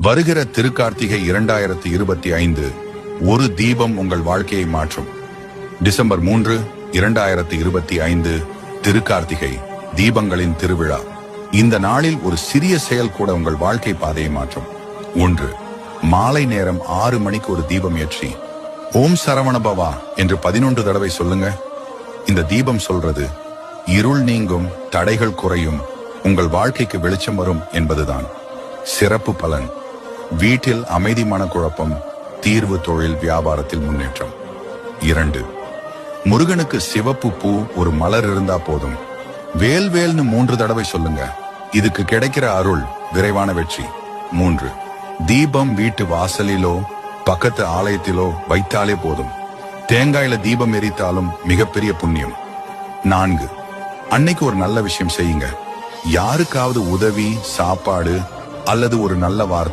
வருகிற திருக்கார்த்திகை இரண்டாயிரத்தி இருபத்தி ஐந்து ஒரு தீபம் உங்கள் வாழ்க்கையை மாற்றும். டிசம்பர் மூன்று இரண்டாயிரத்தி இருபத்தி ஐந்து திருக்கார்த்திகை தீபங்களின் திருவிழா. இந்த நாளில் ஒரு சிறிய செயல் கூட உங்கள் வாழ்க்கை பாதையை மாற்றும். ஒன்று மாலை நேரம் ஆறு மணிக்கு ஒரு தீபம் ஏற்றி ஓம் சரவண பவா என்று பதினொன்று தடவை சொல்லுங்க. இந்த தீபம் சொல்றது இருள் நீங்கும் தடைகள் குறையும் உங்கள் வாழ்க்கைக்கு வெளிச்சம் வரும் என்பதுதான். சிறப்பு பலன். வீட்டில் அமைதி மனக்குழப்பம் தீர்வு தொழில் வியாபாரத்தில் முன்னேற்றம். இரண்டு முருகனுக்கு சிவப்பு பூ ஒரு மலர் இருந்தா போதும். வேல் வேல்னு மூன்று தடவை சொல்லுங்க. இதுக்கு கிடைக்கிற அருள் விரைவான வெற்றி. மூன்று தீபம் வீட்டு வாசலிலோ பக்கத்து ஆலயத்திலோ வைத்தாலே போதும். தேங்காயில தீபம் எரித்தாலும் மிகப்பெரிய புண்ணியம். நான்கு அன்னைக்கு ஒரு நல்ல விஷயம் செய்யுங்க. யாருக்காவது உதவி சாப்பாடு அல்லது ஒரு நல்ல வார்த்தை